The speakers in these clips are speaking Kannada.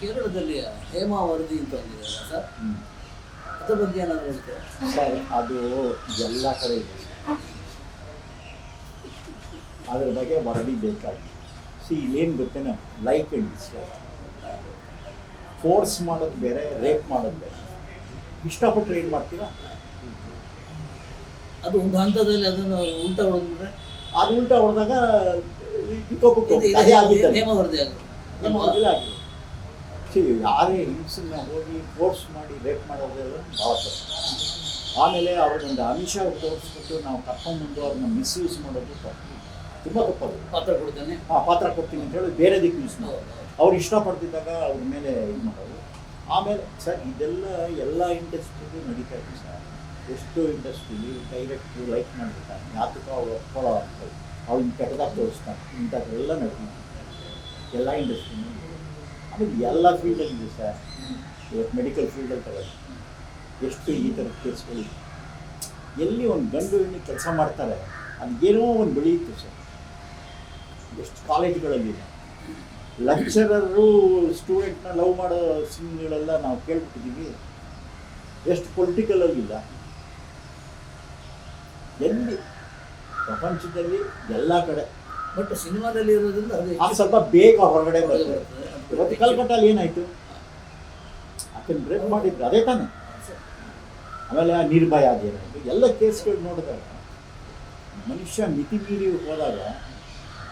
ಕೇರಳದಲ್ಲಿ ಹೇಮಾವರದಿ ಅಂತ ಒಂದಿದೆ ಸರ್? ಅದ್ರ ಬಗ್ಗೆ ಏನಾದ್ರು ಹೇಳ್ತೀರಾ? ಸರ್ ಅದು ಎಲ್ಲ ಕಡೆ ಇದೆ. ಅದ್ರ ಬಗ್ಗೆ ವರದಿ ಬೇಕಾಗಿ ಸಿ ಏನು ಗೊತ್ತೇನ? ಲೈಕ್ ಅಂಡ್ ಸರ್ ಫೋರ್ಸ್ ಮಾಡೋದು ಬೇರೆ ರೇಪ್ ಮಾಡೋದು ಬೇರೆ. ಇಷ್ಟಪಟ್ಟರೆ ಏನು ಮಾಡ್ತೀರಾ? ಅದು ಒಂದು ಹಂತದಲ್ಲಿ ಅದನ್ನು ಉಲ್ಟಾ ಹೊಡೆದ್ರೆ ಅದು ಉಲ್ಟಾ ಹೊಡೆದಾಗ ಪಿಕೋಪಕ್ಕೆ ಅದೇ ಆಗಿದ್ದಲ್ಲ ಹೇಮ ವರದಿ ಆಗಿದೆ. ಆಗಿದೆ. ಸಿ ಯಾರೇ ಹಿಂಸನ್ನ ಹೋಗಿ ಫೋರ್ಸ್ ಮಾಡಿ ರೇಪ್ ಮಾಡೋದೆಲ್ಲ ಭಾಳ ತಪ್ಪು ಆಮೇಲೆ ಅವ್ರಿಗೊಂದು ಅಂಶ ತೋರಿಸ್ಬಿಟ್ಟು ನಾವು ಕರ್ಕೊಂಡ್ಬಂದು ಅವ್ರನ್ನ ಮಿಸ್ಯೂಸ್ ಮಾಡೋದು ತಪ್ಪು. ತುಂಬ ತಪ್ಪದು. ಪಾತ್ರ ಕೊಡ್ತೇನೆ? ಆ ಪಾತ್ರ ಕೊಡ್ತೀನಿ ಅಂತ ಹೇಳಿ ಬೇರೆ ದಿಕ್ಕು ಯೂಸ್ ಮಾಡೋದು. ಅವ್ರು ಇಷ್ಟಪಡ್ತಿದ್ದಾಗ ಅವ್ರ ಮೇಲೆ ಇದು ಮಾಡೋದು. ಆಮೇಲೆ ಸರ್ ಇದೆಲ್ಲ ಎಲ್ಲ ಇಂಡಸ್ಟ್ರಿಗೂ ನಡೀತಾ ಇದೆ ಸರ್. ಎಷ್ಟು ಇಂಡಸ್ಟ್ರಿಲಿ ಡೈರೆಕ್ಟ್ ಲೈಕ್ ಮಾಡಿರ್ತಾನೆ ಯಾತಕ್ಕೂ ಅವ್ರು ಒಪ್ಕೊಳ್ಳೋ ಆಗ್ತದೆ ಅವ್ರು ಕೆಟ್ಟದಾಗ ತೋರಿಸ್ತಾನೆ ಇಂಥದ್ದೆಲ್ಲ ನಡೀತಿದೆ ಎಲ್ಲ ಇಂಡಸ್ಟ್ರಿನೂ ಎಲ್ಲ ಫೀಲ್ಡಲ್ಲಿ ಇದೆ ಸರ್ ಇವತ್ತು ಮೆಡಿಕಲ್ ಫೀಲ್ಡಲ್ಲಿ ತಗೊಳ್ಳಿ. ಎಷ್ಟು ಈ ಥರದ ಕೇಸ್ಗಳು ಎಲ್ಲಿ ಒಂದು ಗಂಡು ಹೆಣ್ಣು ಕೆಲಸ ಮಾಡ್ತಾರೆ ಅದು ಏನೋ ಒಂದು ಬೆಳೆಯುತ್ತೆ ಸರ್ ಎಷ್ಟು ಕಾಲೇಜ್ಗಳಲ್ಲಿದೆ ಲೆಕ್ಚರರು ಸ್ಟೂಡೆಂಟ್ನ ಲವ್ ಮಾಡೋ ಸೀನ್ಗಳೆಲ್ಲ ನಾವು ಕೇಳ್ಬಿಟ್ಟಿದ್ದೀವಿ. ಎಷ್ಟು ಪೊಲಿಟಿಕಲಲ್ಲಿಲ್ಲ ಎಲ್ಲಿ? ಪ್ರಪಂಚದಲ್ಲಿ ಎಲ್ಲ ಕಡೆ. ಬಟ್ ಸಿನಿಮಾದಲ್ಲಿ ಇರೋದ್ರಿಂದ ಅದು ಸ್ವಲ್ಪ ಬೇಗ ಹೊರಗಡೆ ಬರ್ತದೆ ಇವತ್ತು ಕಲ್ಕಟ್ಟಲ್ಲಿ ಏನಾಯಿತು? ಆತನ ಬ್ರೇಕ್ ಮಾಡಿದ್ರು ಅದೇ ತಾನೆ. ಆಮೇಲೆ ಆ ನಿರ್ಭಯ ಅದೇನಾಯಿತು ಎಲ್ಲ ಕೇಸ್ಗಳು ನೋಡಿದಾಗ ಮನುಷ್ಯ ಮಿತಿ ಮೀರಿ ಹೋದಾಗ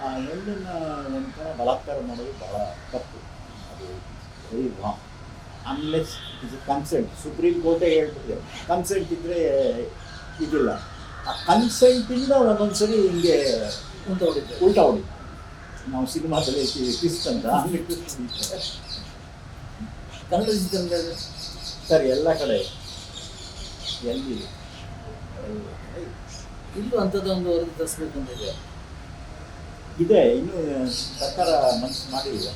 ಆ ಹೆಣ್ಣನ್ನು ಒಂಥರ ಬಲಾತ್ಕಾರ ಮಾಡೋದು ಭಾಳ ತಪ್ಪು. ಅದು very wrong unless is consent supreme ಕೋರ್ಟೇ ಹೇಳ್ಬಿಟ್ಟಿದೆ ಕನ್ಸೆಂಟ್ ಇದ್ದರೆ ಇದಿಲ್ಲ. ಆ ಕನ್ಸೆಂಟಿಂದ ಒಂದೊಂದು ಸರಿ ಹಿಂಗೆ ಉಲ್ಟಾ ಹೊಡಿತಾರೆ ಉಲ್ಟಾ ಹೊಡಿ ನಾವು ಸಿನಿಮಾದಲ್ಲಿ ಅಂತ ಹಂಗೆ twist ಹೊಡಿತಾರೆ. ಕನ್ನಡ ಚಿತ್ರರಂಗದಲ್ಲಿ ಸರ್ ಎಲ್ಲ ಕಡೆ. ಎಲ್ಲಿ? ಇಲ್ಲೂ ಅಂಥದ್ದು ಒಂದು ವರದಿ ತರಿಸ್ಬೇಕು ಅಂತ ಇದೆ. ಇದೆ ಇನ್ನು ಸರ್ಕಾರ ಮನಸ್ಸು ಮಾಡಿದೆ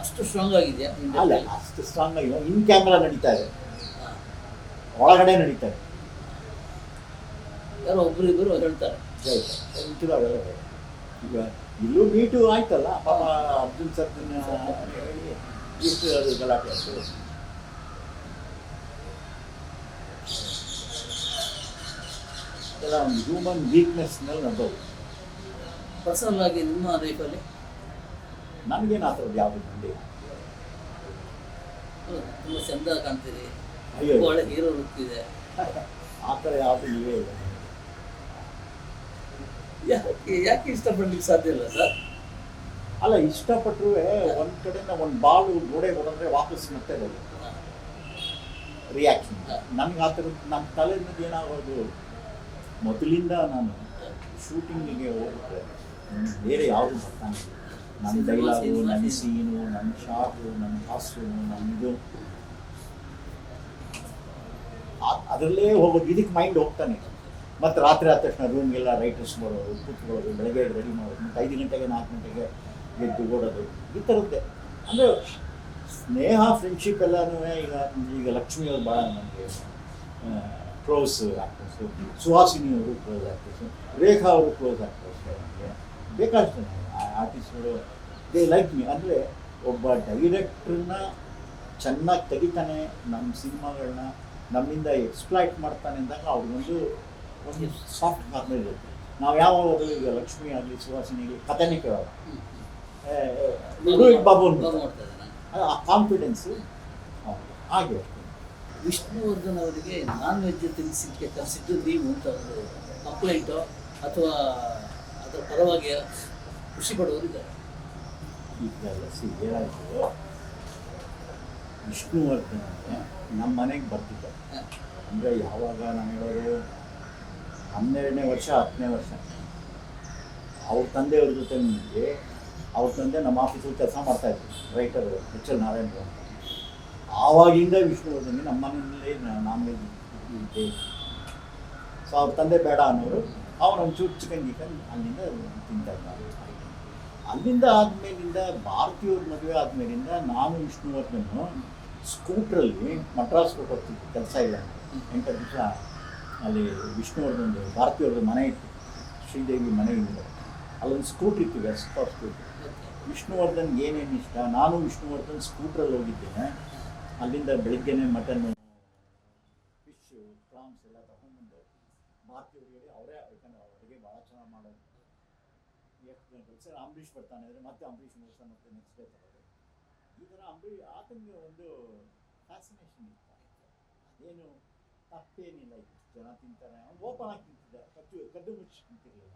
ಅಷ್ಟು ಸ್ಟ್ರಾಂಗ್ ಆಗಿದೆ ಅಲ್ಲ ಅಷ್ಟು ಸ್ಟ್ರಾಂಗ್ ಆಗಿ ಇನ್ ಕ್ಯಾಮ್ರಾ ನಡೀತಾ ಇದೆ. ಒಳಗಡೆ ನಡೀತಾ ಇದೆ. ಯಾರೋ ಒಬ್ಬರಿಬ್ಬರು ಹೇಳ್ತಾರೆ. ಒಂಚೂರು. ಈಗ ಇಲ್ಲೂ ಮೀಟು ಆಯ್ತಲ್ಲ ಪಾಪ ಅಬ್ದುಲ್ ಸರ್ಜನ್ ಹೇಳಿ ಇಷ್ಟು ಅದು ಗಲಾಟೆ ಆಯ್ತು. ಹ್ಯೂಮನ್ ವೀಕ್ನೆಸ್ನಲ್ಲಿ ನಂಬೋದು ಪರ್ಸನಲ್ ಆಗಿ ನಿಮ್ಮ ಲೈಫಲ್ಲಿ ನನಗೇನು ಆ ಥರದ್ದು ಯಾವುದು ಬಂದಿಲ್ಲ. ತುಂಬ ಚಂದ ಕಾಣ್ತೀರಿ ಅಯ್ಯೋ. ಒಳ್ಳೆ ಹೀರೋ ಇದೆ. ಆ ಥರ ಯಾವುದು ನೀವೇ ಇಲ್ಲ. ಯಾಕೆ ಯಾಕೆ ಇಷ್ಟಪಡ್ಲಿಕ್ಕೆ ಸಾಧ್ಯ ಇಲ್ಲ ಸರ್? ಅಲ್ಲ ಇಷ್ಟಪಟ್ಟರು ಒಂದು ಕಡೆಯಿಂದ ಒಂದು ಬಾಳು ಗೋಡೆ ಹೊಡೆದ್ರೆ ವಾಪಸ್ ಮತ್ತೆ ಬರುತ್ತೆ. ರಿಯಾಕ್ಷನ್ ನನಗೆ ಆ ಥರದ್ದು ನಮ್ಮ ತಲೆಯಲ್ಲಿ ಏನಾಗೋದು? ಮೊದಲಿಂದ ನಾನು ಶೂಟಿಂಗಿಗೆ ಹೋಗಿದ್ರೆ ಬೇರೆ ಯಾವುದು ಬರ್ತಾನೆ ನನ್ನ ಡೈಲಾಗು ನನ್ನ ಸೀನು ನನ್ನ ಶಾರ್ಟು ನನ್ನ ಹಾಸು ಆ- ಅದರಲ್ಲೇ ಹೋಗೋದು. ಇದಕ್ಕೆ ಮೈಂಡ್ ಹೋಗ್ತಾನೆ. ಮತ್ತು ರಾತ್ರಿ ಆದ ತಕ್ಷಣ ರೂಮ್ಗೆಲ್ಲ ರೈಟರ್ಸ್ ಬರೋದು, ಕೂತ್ಕೊಳ್ಳೋದು, ಬೆಳಗ್ಗೆ ರೆಡಿ ಮಾಡೋದು, ಮತ್ತು ಐದು ಗಂಟೆಗೆ, ನಾಲ್ಕು ಗಂಟೆಗೆ ಎದ್ದು ಓಡೋದು, ಈ ಥರದ್ದೇ ಅಂದರೆ ಸ್ನೇಹ ಫ್ರೆಂಡ್ಶಿಪ್ ಎಲ್ಲನೂ ಈಗ ಈಗ ಲಕ್ಷ್ಮಿ ಅವ್ರು ಭಾಳ ನನಗೆ ಕ್ಲೋಸ್ ಆ್ಯಕ್ಟರ್ಸು ಸುಹಾಸಿನಿ ಅವರು ಕ್ಲೋಸ್ ಆ್ಯಕ್ಟರ್ಸು ರೇಖಾ ಅವರು ಕ್ಲೋಸ್ ಆ್ಯಕ್ಟರ್ಸ್ ನನಗೆ ಬೇಕಾದಷ್ಟು ಆರ್ಟಿಸ್ಟ್ಗಳು ದೇ ಲೈಕ್ ಮೀ ಅಂದರೆ ಒಬ್ಬ ಡೈರೆಕ್ಟ್ರನ್ನ ಚೆನ್ನಾಗಿ ತೆಗಿತಾನೆ ನಮ್ಮ ಸಿನಿಮಾಗಳನ್ನ ನಮ್ಮಿಂದ ಎಕ್ಸ್ಪ್ಲೈಟ್ ಮಾಡ್ತಾನೆ ಅಂದಾಗ ಅವ್ರಿಗೊಂದು ಒಂದು ಸಾಫ್ಟ್ ಕಾರ್ನರ್ ಇರುತ್ತೆ ನಾವು ಯಾವಾಗ ಈಗ ಲಕ್ಷ್ಮಿ ಆಗಲಿ ಸುಹಾಸಿನಿ ಆಗಲಿ ಕಥೆನೇ ಕೇಳೋಲ್ಲ. ರೋಹಿತ್ ಬಾಬು ಆ ಕಾನ್ಫಿಡೆನ್ಸು ಹಾಗೆ. ವಿಷ್ಣುವರ್ಧನ್ ಅವರಿಗೆ ನಾನ್ ವೆಜ್ ತಿನ್ನಿಸಲಿಕ್ಕೆ ಕರೆಸಿದ್ದು ನೀವು ಅಂತ ಒಂದು ಕಂಪ್ಲೇಂಟು ಅಥವಾ ಅದರ ಪರವಾಗಿ ಖುಷಿ ಪಡುವವರು ಇದ್ದಾರೆ. ಈಗ ಸಿ ಏನಾಯಿತು? ವಿಷ್ಣುವರ್ಧನ್ ನಮ್ಮ ಮನೆಗೆ ಬರ್ತಿದ್ದ ಅಂದರೆ ಯಾವಾಗ ನಾನು ಹೇಳೋದು ಹನ್ನೆರಡನೇ ವರ್ಷ, ಹತ್ತನೇ ವರ್ಷ. ಅವ್ರ ತಂದೆಯವ್ರ ಜೊತೆ ನಿಮಗೆ ಅವ್ರ ತಂದೆ ನಮ್ಮ ಆಫೀಸಲ್ಲಿ ಕೆಲಸ ಮಾಡ್ತಾಯಿದ್ರು ರೈಟರ್ ಎಚ್ ಎಲ್ ಅಂತ. ಆವಾಗಿಂದ ವಿಷ್ಣುವರ್ಧನ್ ನಮ್ಮ ಮನೆಯಲ್ಲಿ ನಾನ್ ವೆಜ್ ಇದೆ ಸೊ ಅವ್ರ ತಂದೆ ಬೇಡ ಅನ್ನೋರು ಅವನು ಒಂಚೂರು ಚಿಕನ್ ಗಿಕನ್ ಅಲ್ಲಿಂದ ತಿಂತಾ ಇದ್ದ. ಅಲ್ಲಿಂದ ಆದಮೇಲಿಂದ ಭಾರತೀಯವ್ರ ಮದುವೆ ಆದಮೇಲಿಂದ ನಾನು ವಿಷ್ಣುವರ್ಧನ್ ಸ್ಕೂಟ್ರಲ್ಲಿ ಮಡ್ರಾಸ್ಗೆ ಹೋಗ್ತಿದ್ದೆ ಕೆಲಸ ಇಲ್ಲ. ಎಂಟು ದಿವಸ ಅಲ್ಲಿ ವಿಷ್ಣುವರ್ಧನ್ ಭಾರತೀಯವ್ರದ್ದು ಮನೆ ಇತ್ತು. ಶ್ರೀದೇವಿ ಮನೆ ಇದೆ ಅಲ್ಲೊಂದು ಸ್ಕೂಟ್ರ್ ಇತ್ತು ವೆಸ್ಟ್ ಸ್ಕೂಟ್ರ್ ವಿಷ್ಣುವರ್ಧನ್ ಏನೇನು ಇಷ್ಟ? ನಾನು ವಿಷ್ಣುವರ್ಧನ್ ಸ್ಕೂಟ್ರಲ್ಲಿ ಹೋಗಿದ್ದೇನೆ. ಅಲ್ಲಿಂದ ಬೆಳಿಗ್ಗೆನೆ ಮಟನ್ನು ಫಿಶ್ ಪ್ರಾನ್ಸ್ ಎಲ್ಲ ತಗೊಂಡ್ಬಂದು. ಹೇಳಿ ಅವರೇ ಯಾಕಂದ್ರೆ ಅಡುಗೆ ಭಾಳ ಚೆನ್ನಾಗಿ ಮಾಡೋದು. ಸರ್, ಅಂಬರೀಷ್ ಬರ್ತಾನೆ ಅಂದರೆ ಮತ್ತೆ ಅಂಬರೀಷ್ ಮುಗಿಸ ಮತ್ತೆ ನೆಕ್ಸ್ಟ್ ಡೇ ಈ ಥರ ಅಂಬರೀಷ್ ಆತನಿಗೆ ಒಂದು ಫ್ಯಾಸಿನೇಷನ್ ಇತ್ತು. ಅದೇನು ತಪ್ಪೇನಿಲ್ಲ ಇತ್ತು. ಜನ ತಿಂತಾರೆ ಓಪನ್ ಆಗಿ ತಿಂತಿದ್ದ ಕಚ್ಚು ಕದ್ದು ಮುಚ್ಚಿ ತಿಂತಿರ್ಲಿಲ್ಲ